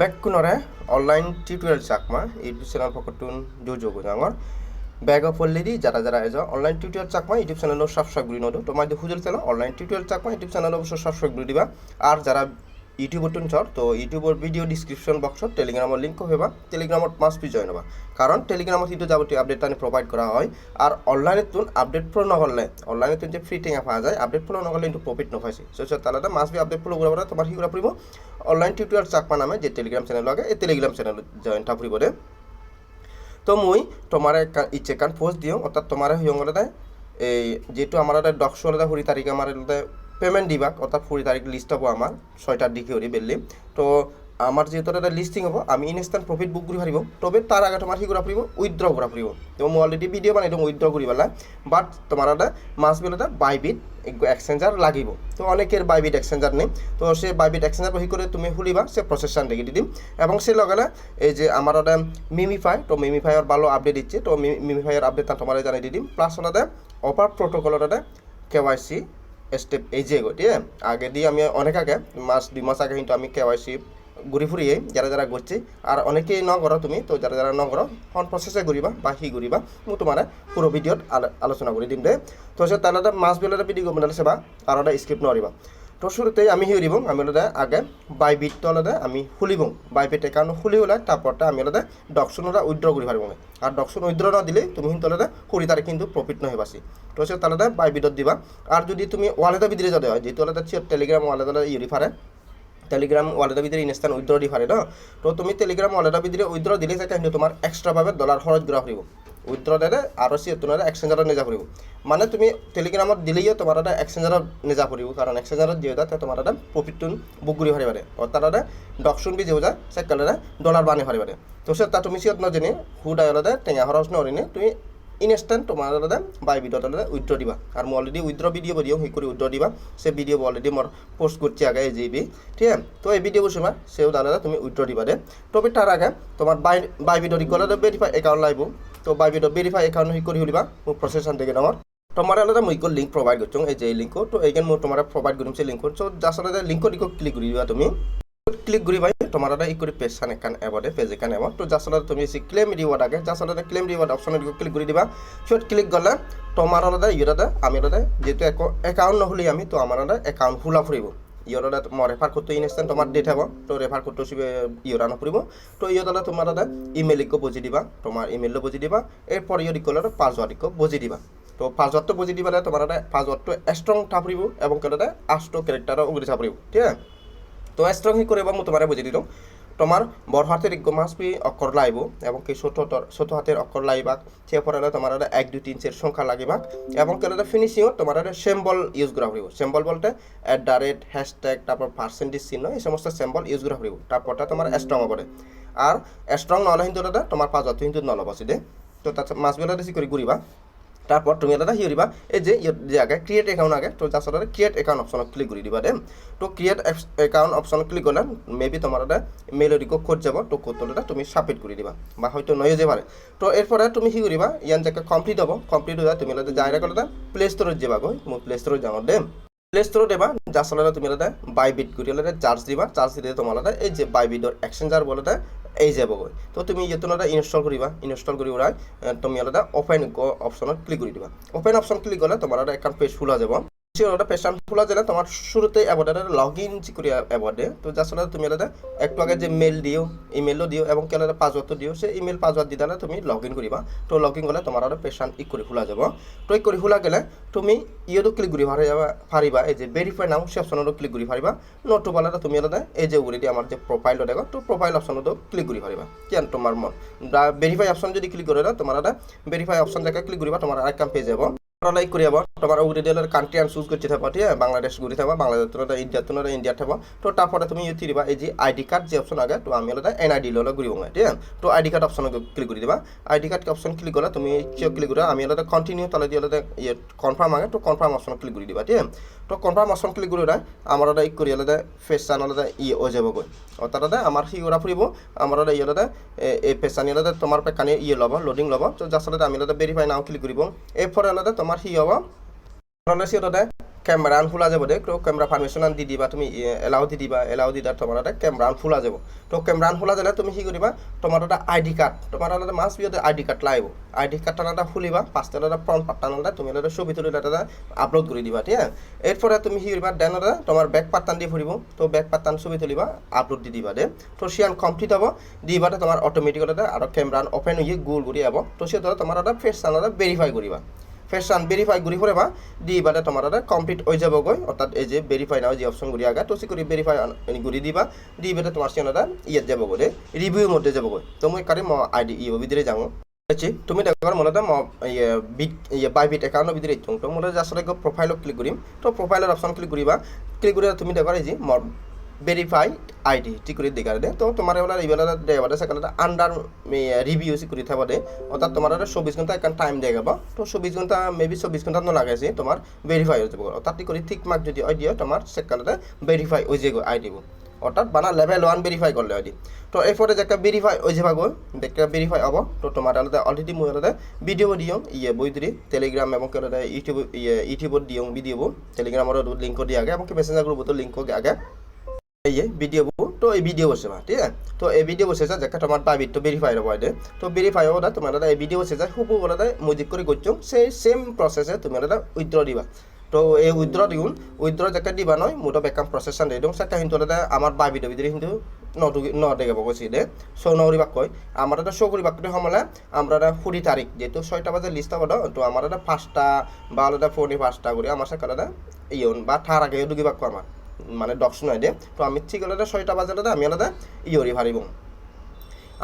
বেকুণৰে online tutorial Chakma YouTube channel ফকতুন যোজো ডাঙৰ বেগ অফ অলৰেডি, যারা যারা এজ অনলাইন টিউটোরিয়াল চাকমা ইউটিউব চ্যানেলও সাবস্ক্রাইব কৰি নদো। তোমার হুজুর channel online tutorial Chakma YouTube channel অবশ্যই সাবস্ক্রাইব করে দিবা। আর যারা ইউটিউবত চৰ তো ইউটিউবৰ ভিডিঅ' ডিছক্ৰিপশ্যন বক্সত টেলিগ্ৰামৰ লিংক হ'বা টেলিগ্ৰামত মাষ্ট বি জইন হ'বা। কাৰণ টেলিগ্ৰামত সেইটো যাৱতীয় আপডেট তানি প্ৰভাইড কৰা হয়। আৰু অনলাইনত আপডেট ফ'ল নকৰিলে অনলাইনত যে ফ্ৰী টেঙা পোৱা যায় আপডেট ফ'ল নহ'লে কিন্তু প্ৰফিট নপাইছে চ' তাতে মাষ্ট বি আপডেট ফ'ল কৰিব তোমাৰ সি কৰিব পাৰিব। অনলাইন টিউটৰিয়েল চাকমা নামে, যে টেলিগ্ৰাম চেনেল লাগে এই টেলিগ্ৰাম চেনেলত জইন থা ফুৰিব দে। তো মই তোমাৰে ইচ্ছে কান পোষ্ট দিওঁ, অৰ্থাৎ তোমাৰে সিহঁতে এই যেহেতু আমার একটা ডক্স আলাদা কুড়ি তারিখে আমার পেমেন্ট দিবা, অর্থাৎ কুড়ি তারিখ লিস্ট হব আমার, ছয়টার দিকে হরি বেললি তো আমার যেহেতু একটা লিস্টিং হব, আমি ইনস্ট্যান্ট প্রফিট বুক করে পারিব তবে তার আগে তোমার কি করা পারিব উইথড্র করা পারিব তো মই অলরেডি ভিডিও বানাই দিওঁ উইথড্র করি পেলা বাট তোমার একটা মাস বেলাতে বাইবিট এক্সচেঞ্জার লাগিব। তো অনেকের বাইবিট এক্সচেঞ্জার নেই। তো সে বাইবিট এক্সচেঞ্জার বহি করে তুমি খুলিবা, সে প্রসেসন দেখি দিম। এবং সে লগালে এই যে আমার একটা মিমিফাই তো মিমিফাইয়ের ভালো আপডেট দিচ্ছে, তো মিমিফাইয়ের আপডেট তোমার জানাই দি দিম। প্লাস ওনাদের অপার প্রোটোকলের একটা কেওয়াইসি স্টেপ এই যে এগো ঠিক আছে আগে দিয়ে আমি অনেক আগে, মাস, দুই মাস আগে কিন্তু আমি কেওয়াইসি ঘুরি ফুরিয়ে যারা যারা ঘুরছি, আর অনেকেই ন করো তুমি, তো যারা যারা ন করো, হন প্রসেসে ঘুরিবা বা সি ঘুরিবা, মু তোমার পুরো ভিডিওত আলো- আলোচনা কৰি দিম দে তো তাহলে মাছ বেলাতে ভিডিও বনালে সেবা, আর স্ক্রিপ্ট নরিবা তো শুরুতেই আমি হিরিব আমি ওলাদে আগে বাইবিট তলাদে আমি খুলিব বাইবিট একাউন্ট খুলি হলে তারপরটা আমি ওলাদে ডকশন ওরা উইথড্র করি পারব আর ডকশন উইথড্র না দিলে তুমি কিন্তু তলাদে কুড়ি তারিখ কিন্তু প্রফিট নহে বাসি তো সে তাহলে বাইবিটত দিবা। আর যদি তুমি ওয়ালেদে ভিতরে যাতে হয় যেহেতু ওলাদে টেলিগ্রাম ওয়ালেদে ইউরি ফারে টেলিগ্রাম ওয়ালেটের ভিতরে ইনস্ট্যান্ট উইথড্র দি পারে না, তো তুমি টেলিগ্রাম ওয়ালেটের ভিতরে উইথড্র দিলে কিন্তু তোমার এক্সট্রাভাবে ডলার খরচ করা ফুরিব উইথড্র দিলে আর সি তোমার এক্সচেঞ্জারত নিজা ফুরিব মানে তুমি টেলিগ্রামত দিলেও তোমার এটা এক্সচেঞ্জারত নিজা ফুরিব কারণ এক্সচেঞ্জারত দিয়ে যায় তোমার এটা প্রফিটটো বুক করে পারি পারে অর্থাৎ এটা ডকশন বি যেও যায় সে কালে ডলার বানি পারি পারে তো সে তা তুমি সিয়ত নজেনে হু ডায়লতে টেঙা খরচ নরিনে তুমি ইনস্ট্যান্ট তোমার দাদা বাই ভিডিও তাহলে উইথড্র দিবা। আর মই অলরেডি উইথড্র ভিডিও ভিডিও সেই করে উইথড্র দিবা। সে ভিডিও অলরেডি মোর পোস্ট করছি আগে এই জিবি ঠিক আছে? তো এই ভিডিও সময় সেও দাদা তুমি উইথড্র দিবা দে। তবে তার আগে তোমার বাই বাই ভিডিও গ'লে ভেরিফাই একাউন্ট লাগব তো বাই ভিডিও ভেরিফাই একাউন্ট সেই করে হলিবা মোৰ প্ৰচেছন দেখে ডাঙৰ তোমার আলাদা মই ইকো লিঙ্ক প্রোভাইড করছ এই যে লিঙ্কও তো এইখানে মই তোমার প্রোভাইড করিম সেই লিঙ্ক সো যার সাথে লিঙ্কত ইকো ক্লিক করে দিবা তুমি ক্লিক করি ভাই তোমার একটা ইকুরি পেজ সান একান এবারে পেজ একান এবার তো যার সাথে তুমি সে ক্লেম রিওয়ার্ড আগে যার সাথে ক্লেম রিওয়ার্ড অপশন ক্লিক করে দিবা সিট ক্লিক করলে তোমার আলাদা ইয়ের আমি আলাদা যেহেতু একাউন্ট নহলে আমি তো আমার আলাদা একাউন্ট খোলা ফুরিব ইনষ্টেণ্ট তোমাৰ ডেট থাকিব। তো ৰেফাৰ কোডটো ইয়ৰ নপৰিব। তো ইয়ৰ দাদা তোমাৰ দাদা ইমেইল ইকো বুজি দিবা। তোমাৰ ইমেইলটো বুজি দিবা। এরপর ইয়ৰ ইকোলৰ পাছৱাৰ্ড ইকো বুজি দিবা। তো পাছৱাৰ্ডটো বুজি দিবা তোমাৰ দাদা পাছৱাৰ্ডটো ষ্ট্ৰং থাপৰিব এবং কেলে আষ্ট কেৰেক্টাৰৰ উগৰি থাপৰিব ঠিক আছে? তো হি করে মই তোমাৰে বুজি দি দিলাম তোমার বড় হাতের ইগো মাস বি অক্ষর লাইব, এবং কি ছোট ছোট হাতের অক্ষর লাইবাক, সে পরে তোমার এক, দুই, তিন, চার সংখ্যা লাগিবাক, এবং কেলে ফিনিশিংও তোমার সেম্বল ইউজ করা ফুরিব সেম্বল বলতে এট দ্য রেট হ্যাশট্যাগ তারপর পার্সেন্টেজ চিহ্ন, এই সমস্ত সেম্বল ইউজ করা ফুরিব তারপরটা তোমার স্ট্রং হবে। আর স্ট্রং নহলে কিন্তু তোমার পাঁচত কিন্তু নলব দে। তো তার মাছ বেলা বেশি করে ঘুরিবা? তারপর তুমি এটা হিরিবা এই যে আগে ক্রিয়েট একাউন্ট আগে, তো যার সাথে ক্রিয়েট একাউন্ট অপশনত ক্লিক করে দিবা দে তো ক্রিয়েট একাউন্ট অপশন ক্লিক করলে মেবি তোমার এটা মেল আইডি কোড যাব, তো কোডটা তুমি সাবমিট করে দিবা। বা হয়তো নয় যে পারে তো এরপরে তুমি কি করিবা ইয়ান জায়গা কমপ্লিট হব কমপ্লিট হয়ে তুমি এটা যাই করলে প্লে স্টোরে যাবা গই মই প্লে স্টোরে যাওঁ দে প্লে স্টোরে দেবা যার সাথে তুমি এটা বাই বিট করে চার্জ দিবা। চার্জ দিলে তোমার এই যে বাই বিটর এক্সচেঞ্জার বলে এই যাবগৈ তো তুমি ইয়েতন এটা ইনষ্টল কৰিবা ইনষ্টল কৰি উৰাই তুমি এটা অফলাইন অপশ্যনত ক্লিক কৰি দিবা। অফলাইন অপশ্যন ক্লিক কৰিলে তোমাৰ এটা একাউণ্ট পেজ খোলা যাব। ওটা পেশান খোলা গেলে তোমার শুরুতে অ্যাপটা লগ ইন করে অ্যাপে তো যার সাথে তুমি এটা একটু আগে যে মেল দিও ইমেলও দিও এবং কেন পাসওয়ার্ডও দিও সে ইমেল পাসওয়ার্ড দিলে তুমি লগ ইন করিবা। তো লগ ইন করলে তোমার একটা পেশান ই করে খোলা যাব। তো ই করে খোলা গেলে তুমি ইয়ে도 ক্লিক করে পারিবা এই যে ভেরিফাই নাও সে অপশনতো ক্লিক করে পারিবা নতুবা তুমি এটা এই যে উড়ি আমার যে প্রোফাইল দেখো, তো প্রোফাইল অপশনতো ক্লিক করে পারিবা কেন তোমার মন? ভেরিফাই অপশন যদি ক্লিক করে তোমার এটা ভেরিফাই অপশন জায়গায় ক্লিক করিবা, তোমার কাম পেয়ে যাব। লাইক করি আবার। তোমার উড়ি দিলের কান্ট্রি আন চুজ করতে থাকবা ঠিক আছে? বাংলাদেশ ঘুরি থাকবা বাংলাদেশ তোরা ইন্ডিয়া তোরা ইন্ডিয়া থাকবা তো তারপরে তুমি ইয়ে দিবা এই যে আইডি কার্ড যে অপশন আগে, তো আমি আলাদা এন আইডি ললে ঘুরিব ঠিক আছে? তো আইডি কার্ড অপশন ক্লিক করে দিবা। আইডি কার্ড অপশন ক্লিক করলে তুমি কিয় ক্লিক করে, আমি আলাদা কন্টিনিউ তাহলে দিয়ে আলাদা ইয়ে কনফার্ম আগে, তো কনফার্ম অপশন ক্লিক করে দিবা, ঠিক আছে? তো কনফার্ম অপশন ক্লিক করে আমার আলাদা ই করি আলাদা ফেস চান আলাদা ই ও যাব গৈ। অর্থাৎ আলাদা আমার সি ওরা ফুরিব, আমার আলাদা ই আলাদা এই ফেস চানি আলাদা তোমার পেকানি ইয়ে লব লোডিং লব তো যার সাথে আমি আলাদা ভেরিফাই নাও ক্লিক করিব। এরপরে আলাদা তোমার সি হব। নহ'লে সিহঁতে কেমেৰা আন খোলা যাব দে, তো কেমেৰা পাৰ্মিশ্যন দি দিবা, তুমি এলাও দি দিবা এলাও দি দিয়াৰ তোমাৰ তাতে কেমেৰা আন খোলা যাব। তো কেমেৰা আন খোলা যালে তুমি কি কৰিবা, তোমাৰ তাতে আই ডি কাৰ্ড তোমাৰ তাতে মাছ বিয়তে আই ডি কাৰ্ড লাগিব আই ডি কাৰ্ড এটা খুলিবা, পাঁচটা এটা ফ্ৰণ্ট পাৰ্টটা নালাগে তুমি তাতে ছবি তুলি তাতে আপলোড কৰি দিবা, ঠিক আছে? এরপরে তুমি কি কৰিবা দেন তোমার ব্যাক পাত্তান দিয়ে ফুৰিব, তো ব্যাক পাত্তান ছবি তুলিবা আপলোড দি দিবা, দে। তো সিয়ান কমপ্লিট হ'ব দিবাতে তোমাৰ অটোমেটিকতে আৰু কেমেৰা অপেন হৈ গোল কৰি যাব তো সিহঁতে তোমাৰ এটা ফেচ চানতে ভেৰিফাই কৰিবা। ফেচ চান ভেৰিফাই কৰি ফুৰিবা দি বাদে তোমাৰ এটা কমপ্লিট হৈ যাবগৈ অৰ্থাৎ এই যে ভেৰিফাই নাও যি অপশ্যন কৰি আগা তো সি কৰি ভেৰিফাই কৰি দিবা দি বাদে তোমাৰ সিয়ান এটা ইয়াত যাবগৈ দে রিভিউ মধ্যে যাবগৈ তো মই কারি ম আইডি ইয়ে ভিতরে যাব আচ্ছা তুমি দেখো মূলত ম ইয়ে বিট ইয়ে বাই বিট একাউন্টের ভিতরে ইচ্ছুং তো মূলত আসলে প্রোফাইলত ক্লিক করিম তো প্রোফাইলের অপশন ক্লিক করিবা ক্লিক করে তুমি দেখো এই যে ভেরিফাই আইডি ঠিক করে দেখার দে তো তোমার এবার এইবেলা দেওয়া সেখানে আন্ডার রিভিউ করে থাকবা অর্থাৎ তোমার চব্বিশ ঘণ্টা এখন টাইম দিয়ে গাবা। তো চব্বিশ ঘণ্টা মেবি চব্বিশ ঘণ্টা নলাগাইছে তোমার ভেরিফাই হয়ে যাব। অর্থাৎ করে ঠিক মার্ক যদি হয় দিয়ে তোমার সেখানে ভেরিফাই হয়ে যাব আইডি অর্থাৎ বানা লেভেল ওয়ান ভেরিফাই করলে হয় তো এরপরে যে ভেরিফাই হয়ে যাব একটা ভেরিফাই হব। তো তোমার আলাদা অলরেডি মই আলাদা ভিডিও দিও ইয়ে বই দিলি টেলিগ্রাম এবং আলাদা ইউটিউব ইয়ে ইউটিউবত দিও ভিডিও টেলিগ্রামের লিঙ্ক দিয়ে আগে এবং মেসেঞ্জার গ্রুপত লিঙ্ক আগে যে ভিডিও তো এই ভিডিও বসে ঠিক আছে? তো এই ভিডিও বসে যা যেটা তোমার প্রাইভেট তো ভেরিফাই হব দে তো ভেরিফাই হব দা তোমার এই ভিডিও বসে যায় হুবু বলে দেয় মজিক করে করছ সেই সেম প্রসেসে তুমি দাদা উইথড্র দিবা। তো এই উইথড্র দিগুন উইথড্র যেটা দিবা নয় মোটা বেকাম প্রসেসান দিয়ে দিওঁ সেটা কিন্তু দাদা আমার বাইবিটো ভিতরে কিন্তু নদু ন দেখাব কৈছে দে। চ' নকৰিবাক কয়। আমাৰ এটা শ্ব' কৰিবাক সমলে, আমাৰ এটা কুড়ি তাৰিখ, যেহেতু ছয়টা বাজে লিষ্ট হ'ব তো আমাৰ এটা পাঁচটা, বা এটা ফোনে পাঁচটা কৰি আমাৰ সেকালে ইয়ন, বা থাৰ আগে দুগিবাক কয় আমাৰ মানে দক্ষ নয় দে। তো আমি ঠিক আলাদা ছয়টা বাজে আলাদা আমি আলাদা ইয়রি ভারিব।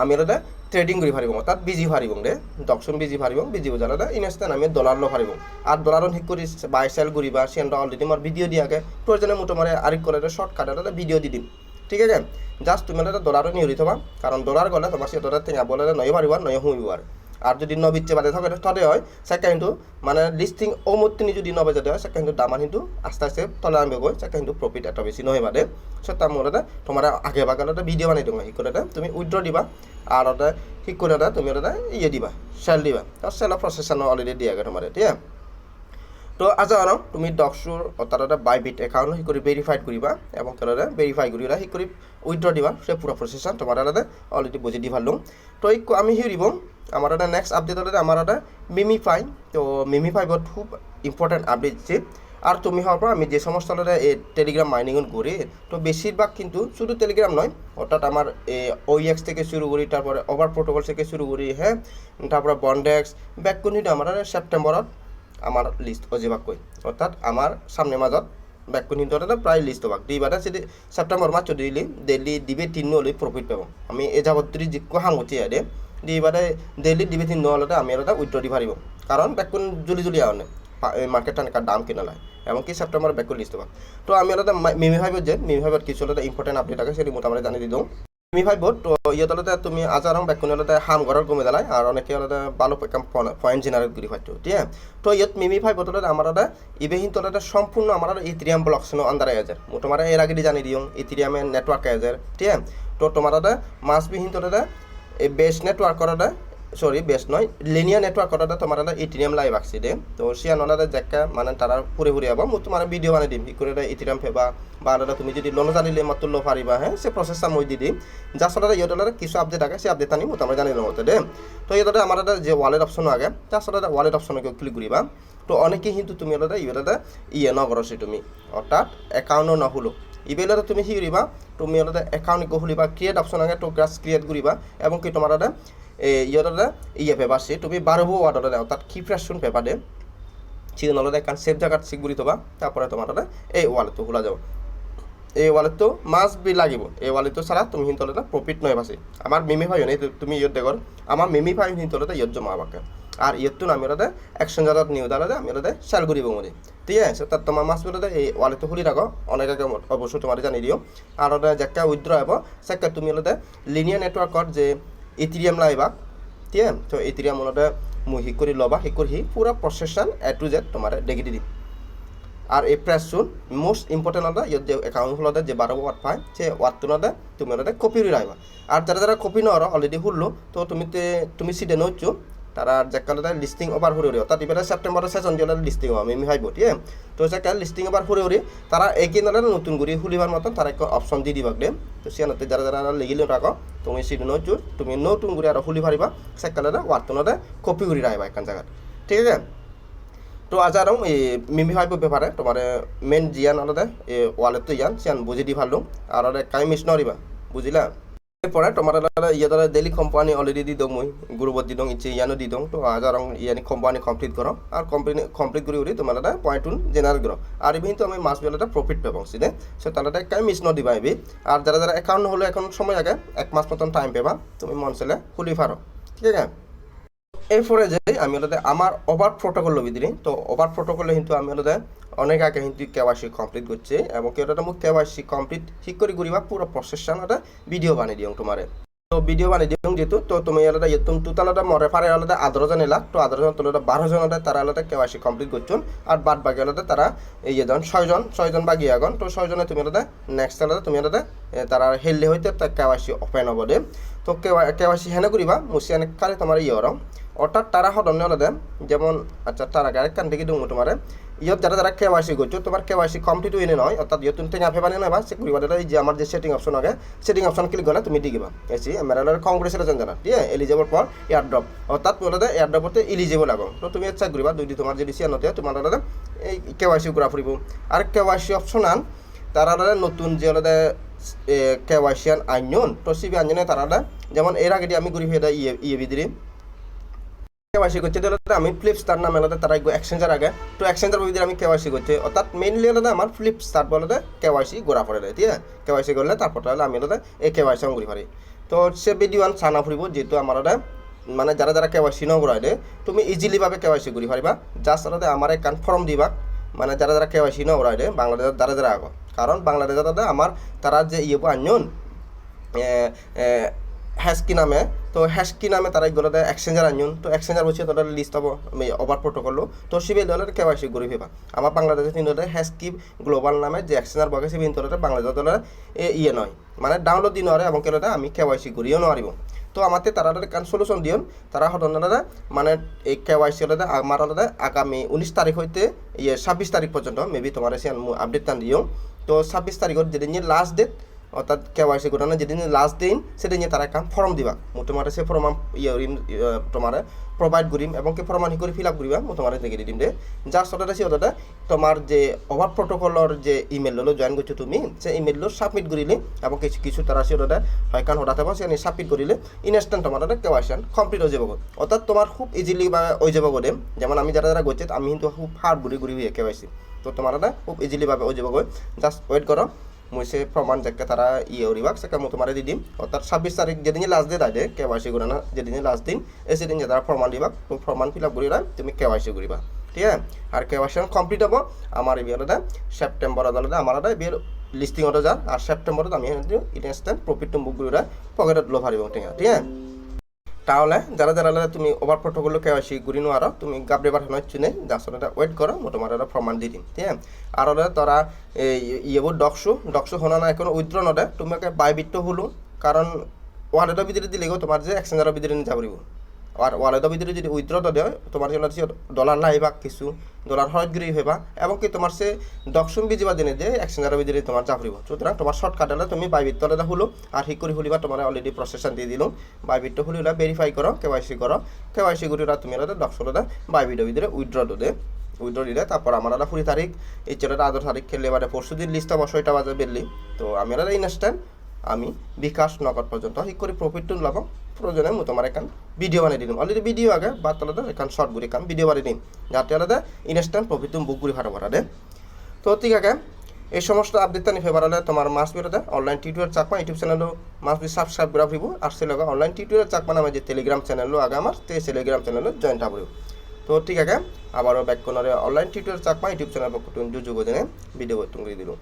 আমি আলাদা ট্রেডিং কৰি পাৰিব তাত বিজি পাৰিব দে। দকচোন বিজি পাৰিব বিজি বুজালে ইনষ্টেণ্ট আমি ডলাৰ ল পাৰিব আৰু ডলাৰত ঠিক কৰি বাই চেল কৰিবা চেণ্টাৰ অলৰেডি মোৰ ভিডিঅ' দিয়াকে প্ৰয়োজনে মাৰে আৰি কৰে শ্বৰ্টকাট এটা ভিডিঅ' দি দিম। ঠিক আছে? জাষ্ট তুমি এটা ডলাৰো নিহৰি থবা কাৰণ ডলাৰ গ'লে তোমাৰ সিহঁতৰ টেঙাবলৈ নয় পাৰিব নয় শুইব আৰু আর যদি নবিচ্ছে বাদে থাকে তলে হয়। সেটা কিন্তু মানে লিস্টিং অমুত্তিনি যদি নবে যাতে হয় সেটা কিন্তু দামান কিন্তু আস্তে আস্তে তলে আনবে গৈ সেটা কিন্তু প্রফিট এত বেশি নয় বাদে। সেটা মোর তোমার আগে বাগে একটা ভিডিও বানাই দিবা শিক করে তুমি উইথড্র দিবা, আর ওটা ঠিক করে তুমি ওটা ইয়ে দিবা সেল দিবা। আর সেলৰ প্ৰচেছন অলৰেডি দিয়াগে তোমাৰ ঠিক আছে? তো আজি আনক তুমি ডকচুৰ অৰ্থাৎ এটা বাইবিট একাউণ্ট সি কৰি ভেৰিফাইড কৰিবা, এবং কেনেদৰে ভেৰিফাই কৰি সি কৰি উইথড্ৰ দিবা, সে পুরা প্রসেসন তোমার আলাদা অলরেডি বুঝে দি ভালো তো এই আমি হিরিব আমার একটা নেক্সট আপডেট হলে আমার একটা মিমিফাই তো মিমিফাইবত খুব ইম্পর্টেন্ট আপডেট যে আর তুমি হওয়ার পর আমি যে সমস্ত টেলিগ্রাম মাইনিং করি তো বেশিরভাগ কিন্তু শুধু টেলিগ্রাম নয় অর্থাৎ আমার ওইএক্স থেকে শুরু করি তারপরে ওভার প্রোটোকল থেকে শুরু করি হ্যাঁ তারপরে বন্ডেক্স ব্যাক কিন্তু আমার সেপ্টেম্বরত আমার লিষ্ট অজিবাকৈ অর্থাৎ আমার সামনে মাজত হিন্দতে প্ৰায় লিষ্ট হবাক দিবাতে যদি ছেপ্টেম্বৰ মাহ চলিলি ডেইলি দিবে তিন হলে প্রফিট পাব। আমি এ যাবত্রি যিকো আহে আদে দিবাতে ডেইলি দিবে তিন হলতে আমি এটা উইথড্র দি পারিব কারণ ব্যাকুণ জুলি জুলি আনে মার্কেট এনেকা দাম কিনা লাই এমনকি সেপ্টেম্বর ব্যাকুণ লিষ্ট পাক তো আমি এটা মিমি ভাইব যে মিমি ভাইবত কিছু এটা ইম্পর্টেন্ট আপডেট আছে সেটি মোটামুটি জানি দি দিওঁ। তুমি ভাই বহুত ইহঁতলতে তুমি আজারং বেকুনলতে হাম ঘৰৰ কমে দালাই আৰু অনেকে হলতে ভালো পয়েন্ট জেনারেট করে পাইতো ঠিক? আছে তো ইয়ত মিমি ভাই বতলতে আমাৰ এটা ইবেহিন তলতে সম্পূৰ্ণ আমাৰ ইথিরিয়াম ব্লকসনো আন্দার এজার তোমাৰ এর আগে জানি দিওঁ ইথিরিয়ামের নেটৱৰ্ক এজার ঠিক? তো তোমাৰ মাছবিহীন তলতে বেস্ট নেটওয়ার্ক করাটা সরি বেস্ট নয়। লিনিয়ার নেটওয়ার্ক করাটা তোমার একটা ইথিরিয়াম লাইভ দে। তো সিয়া নলাদা জেকা মানে তারা পুরে পুরে আবার মো তোমার ভিডিও বানাই দিম। কি করে ইথিরিয়াম ফেবা, বা আলাদা তুমি যদি লোন জানিলে মাত্র লো পারিবা হ্যাঁ সে প্রসেসটা মই দি দিম। যা সাথে ইয়েটার কিছু আপডেট আগে সে আপডেট আনি মোটামুটি জানি মতো দে। তো ইয়েটার আমার যে ওয়ালেট অপশন আগে তার সাথে ওয়ালেট অপশনে ক্লিক করিবা। তো অনেকেই কিন্তু তুমি আলাদা ইয়েটাতে ইয়ে নগরছি তুমি। অর্থাৎ একাউন্টও নহলো ইবেলতে তুমি কি কৰিবা? তুমি অলপ একাউণ্ট খুলিবা ক্ৰিয়েট অপশ্যন আগে তো গ্ৰাছ ক্ৰিয়েট কৰিবা, এবং কি তোমাৰ তাতে ইহঁততে ইয়ে পেপাৰ চি তুমি বাৰব ৱাৰ্ডতে অৰ্থাৎ কি ফ্ৰেছন পেপাৰ দে। চিকেন অলপ এখন সেফ জায়গাত চিক গুড়ি থবা তারপরে তোমার এই ওয়ালেটটো খোলা যাব। এই ওয়ালেটটো মাষ্ট বি লাগিব। এই ওয়ালেটটো ছাড়া তুমি সিহঁতলে প্ৰফিট নহয় বাছি। আমাৰ মিমি ভাই তুমি ইয়ত দেখৰ আমাৰ মিমি ভাই সিহঁতলে ইয়ত জমা হবাকে আর ইয়তটো আমি ওলাদে এক্সচেঞ্জারত নিউ দালাদে আমি ওলাদে সেল করিব মধ্যে ঠিক আছে? তার তোমার মাছ বলে এই ওয়ালেটটো খুলি রাখো অনেক আগে অবশ্যই তোমার জানি দিও। আর ওটা যেকা উইথড্র হব সেকা তুমি ওলাদে লিনিয়ার নেটওয়ার্কত যে ইথিরিয়াম লাইবা ঠিক আছে? তো ইথিরিয়াম ওলাদে মুই শিক কৰি ল'বা শিক কৰি সি পুৰা প্ৰচেছন এ টু জেড তোমাৰ দেখি দি দিম। আর এই প্রেসুন মোস্ট ইম্পর্টেন্ট হলো যে অ্যাকাউন্ট হলো যে বারো ওয়াট পায় সে ওয়াটটো নদে তুমি ওটা কপি রাখবা আর যারা যারা কপি নর অলরেডি হুললো তো তুমি তুমি সিডে নচ্ছু তারা যেকালে লিস্টিং ওভার হুরে উড়ি অর্থাৎ এবারে সেপ্টেম্বরের সেশন দিয়ে লিস্টিং হবে আমি ভাইব ঠিক তো সেটা লিস্টিং ওভার হুরে উড়ি তারা একই নালে নতুন করে খুলিবার মতন তারা একটা অপশন দিয়ে দিবাক দে তো সিয়ানতে যারা যারা লেগিলে রাখো তুমি সেটা নজু তুমি নতুন করে আর খুলি পারিবা সেকালে ওয়ার্তনতে কপি করে রাখবা এখান জায়গাত ঠিক আছে? তো আজ আর এই মিমি ভাইব ব্যাপারে তোমার মেন জিয়ান আলাদা ওয়ালেট তো ইয়ান সিয়ান বুঝি দি ভালো আর কাই মিস নরিবা বুঝিলা এরপরে তোমার ইয়ে দ্বারা ডেলি কোম্পানি অলরেডি দি দং মুই। গ্রুপত দি দং ইচ্ছে ইয়ানো দি দং তো আজ আর ইয়ানি কোম্পানি কমপ্লিট করো আর কোম্পানি কমপ্লিট করে উড়ি তোমার এটা পয়েন্ট জেনারেল করো আর ইভিন তো আমি মাস বেলাটা প্রফিট পাবো সিনে সো তাহলে কাই মিস ন দিবা এবি আর যারা যারা অ্যাকাউন্ট হলো এখন সময় আগে এক মাস মতন টাইম পেবা, তুমি মন চলে খুলি পারো ঠিক আছে? এরপরে যে আমি হলো আমার ওভার প্রোটোকল লবি দিলি। তো ওভার প্রোটোকলে কিন্তু আমি হলো অনেক আগে কিন্তু কেওয়াইসি কমপ্লিট করছে এবং কেউটা মোক কেওয়াইসি কমপ্লিট ঠিক করে করিবা, পুরো প্রসেসন একটা ভিডিও বানিয়ে দিও তোমারে। তো ভিডিও বানিয়ে দিও, যেহেতু, তো তুমি আলাদা তুমি টোটাল একটা মরে পারে আলাদা আঠারো জন এলাক তো আঠারো জন তোলা বারো জন আলাদা তারা আলাদা কেওয়াইসি কমপ্লিট করছেন আর বাদ বাকি আলাদা তারা এই জন ছয়জন ছয়জন বাকি আগুন, তো ছয়জনে তুমি আলাদা নেক্সট আলাদা তুমি আলাদা তারা হেললে হইতে তার কেওয়াইসি ওপেন হব দে। তো কেওয়াইসি হেনে করিবা, মুসি অনেক কালে তোমার ইয়ে অর্থাৎ তারা সদন্য আলাদা, যেমন আচ্ছা তার আরেক কান থেকে দিও তোমার। ইয়ত যারা যারা কেওয়াইসি করছ তোমার কেওয়াইসি কমপ্লিট হইলে নয় অর্থাৎ ইয়ত তুমি টেঙা ফেবানি নয় বা সে করিবা এই যে আমার যে সেটিং অপশন আগে সেটিং অপশন ক্লিক করে তুমি দিবা। এসি মেরালার কংগ্রেসের জানা, ঠিক আছে? এলিজেবল ফর এয়ারড্রপ অর্থাৎ তুমি আলাদা এয়ারড্রপতে এলিজেবল আগো তো তুমি ইচ্ছা করিবা যদি তোমার যদি সিয়ানতে তোমার আলাদা এই কে কেওয়াইসি করা ফুরিব আর কেওয়াইসি অপশন আন তারা আলাদা নতুন যে আলাদা কেওয়াইসি আন আইন তো সিবি আঞ্জনে তারা যেমন এর আগে আমি ঘুরি ফেরা ইয়ে ইয়ে বিদিরি কেওয়াইসি করছে? তাহলে আমি ফ্লিপস্টার নামে আলাদা তারা এক্সচেঞ্জার আগে। তো এক্সচেঞ্জার ভিতরে আমি কেওয়াইসি করছে। অর্থাৎ মেইনলি আলাদা আমার ফ্লিপস্টার বলে কেওয়াইসি গোড়া পড়ে দেয় ঠিক আছে? কেওয়াইসি করলে তারপর তাহলে আমি আলাদা এই কেওয়াইসি ঘুরি পারি তো সে ভিডিও আন সানা ফুরিব, যেহেতু আমার মানে যারা যারা কেওয়াইসি নগরাই দে তুমি ইজিলি ভাবে কেওয়াইসি করি পারিবা। জাস্ট আলাদা আমার এক কনফার্ম দিবা মানে যারা যারা কেওয়াইসি নগরাই দে বাংলাদেশের যারা যারা আগো। কারণ বাংলাদেশের দাদা আমার তারা যে ইয়ে আনজন হ্যাসকি নামে, তো হ্যাসকি নামে তারা এগুলো এক্সচেঞ্জার আনজন তো এক্সচেঞ্জার বলছে তাদের লিস্ট হব ওভার প্রোটোকল তো সিবি দলের কেওয়াইসি করি ফেবা আমার বাংলাদেশে দলের হ্যাসকি গ্লোবাল নামে যে এক্সচেঞ্জার বকে সিবি দলের বাংলাদেশ দলের ইয়ে নয়। মানে ডাউনলোড দিন নয় এবং কেন আমি কেওয়াইসি করিও নোৱাৰিব তো আমাতে তারা কান সলিউশন দিয়ন, তারা সদনারা মানে এই কেওয়াইসি হলে আমার হলে আগামী উনিশ তারিখ হইতে ইয়ে ছাব্বিশ তারিখ পর্যন্ত মেবি তোমার এসে আপডেট টান দিও। তো ছাব্বিশ তারিখত যেদিন লাস্ট ডেট অর্থাৎ কেওয়াইসি ঘটনা যেদিন লাস্ট দিন, সেদিন তারা কাম ফর্ম দিবা। তোমার সে ফর্ম তোমার প্রোভাইড করিম এবং ফর্ম আনি করে ফিল আপ করিবা তোমার দেখে দিম দে। যার সাথে সে ওটা তোমার যে ওভার প্রোটোকলর যে ইমেল হলো জয়েন করছ তুমি, সে ইমেল সাবমিট করিলে এবং কিছু কিছু তারা সে ওটা হয় কান হঠাৎ সে সাবমিট করিলে ইনস্ট্যান্ট তোমার ওটা কেওয়াইশন কমপ্লিট হয়ে যাব অর্থাৎ তোমার খুব ইজিলি বা হয়ে যাব গো যেমন আমি যারা যারা করছে, আমি কিন্তু খুব হার্ড ঘুরি ঘুরি হয়ে কেওয়াইছি তো তোমার খুব ইজিলি ভাবে হয়ে যাব জাস্ট ওয়েট করো। মই সে প্রমাণ যাকে তারা ইয়ে উড়িবাক সে মতো মারে দিদিম অর্থাৎ ছাব্বিশ তারিখ যেদিন লাস্ট ডেট আগে কেওয়াইসি করে না যেদিন লাস্ট দিন, এই সেদিন যে তারা প্রমাণ দিবা। প্রমাণ ফিল আপ করিবা তুমি কেওয়াইসি করিবা ঠিক আছে? আর কেওয়াইসি কমপ্লিট হব। আমার বিয়েটা সেপ্টেম্বর আদালতে আমার বিয়ের লিস্টিং অর্ডার যার আর সেপ্টেম্বরত আমি ইনস্ট্যান্ট প্রফিট বুক করিবা পকেটত লো পারিব ঠিক আছে? ঠিক আছে? তাহলে যারা যারা তুমি ওভার প্রোটোকল আসি ঘুরি নোয়ারো তুমি গাবড়ে পাঠানো চুনে এটা ওয়েট করো তোমার এটা প্রমাণ দি দিম ঠিক আছে? আর ওরা তারা এই ইয়েবোৰ ডকসু ডকসু শোনা না, এখন উইথড্র নদে তোমাকে বাইবিটটো হলো, কারণ ওয়ালেটের ভিতরে দিলে তোমার যে এক্সচেঞ্জারের ভিতরে নিতে পারিব আর ওয়ালেটৰ ভিতরে যদি উইথড্র দেয়, তোমার জন্য ডলার লাইবা কিছু ডলার হরত গিরি হইবা, এবং কি তোমার সে ডকসুম বিজিবা দিনে যে এক্সচেঞ্জাৰৰ ভিতরে তোমার চাপরিব সুতরাং তোমার শর্টকাট হলে তুমি বাইবিট তলে হলো, আর ঠিক করে হলিবা তোমার অলরেডি প্রসেসন দিয়ে দিলাম বাইবিটটো হলিলা ভেরিফাই করো কেওয়াইসি করো। কেওয়াইসি করিলা তুমি ডকসলতে বাইবিটের ভিতরে উইথড্র দে উইথড্র দিলে তারপর আমার একটা কুড়ি তারিখ, এই চেলাটা আদর তারিখ খেললে এবারে পরশু দিন লিস্ট হব ছয়টা বাজে বেরলি। তো আমি একটা ইনস্ট্যান্ট আমি বিকাশ নগদ পর্যন্ত ঠিক করে প্রফিট লাভ প্রয়োজনে মই তোমার এখান ভিডিও বানিয়ে দিলাম। অলরেডি ভিডিও আগে বা তলাতে এখান শর্ট ঘুরি কাম ভিডিও বানিয়ে দিম। যাতে আলাদা ইনস্ট্যান্ট প্রফিট তুমি বুক ঘুরি ভাড়া ভাড়া তো ঠিক আছে এই সমস্ত আপডেট নি ফেভার হলে তোমার মাস বেরোতে অনলাইন টিউটোরিয়াল চাকমা ইউটিউব চ্যানেলও মাস বি সাবস্ক্রাইব করা ফুরিব আর সে লগে অনলাইন টিউটোরিয়াল চাকমা নামে যে টেলিগ্রাম চ্যানেলও আগে আমার, সেই টেলিগ্রাম চ্যানেলও জয়েন্ট হব তো ঠিক আছে আবারও ব্যাক কোনারে online tutorial Chakma YouTube channel পক্ষ যোগাযোগ ভিডিও তুমি দিলাম।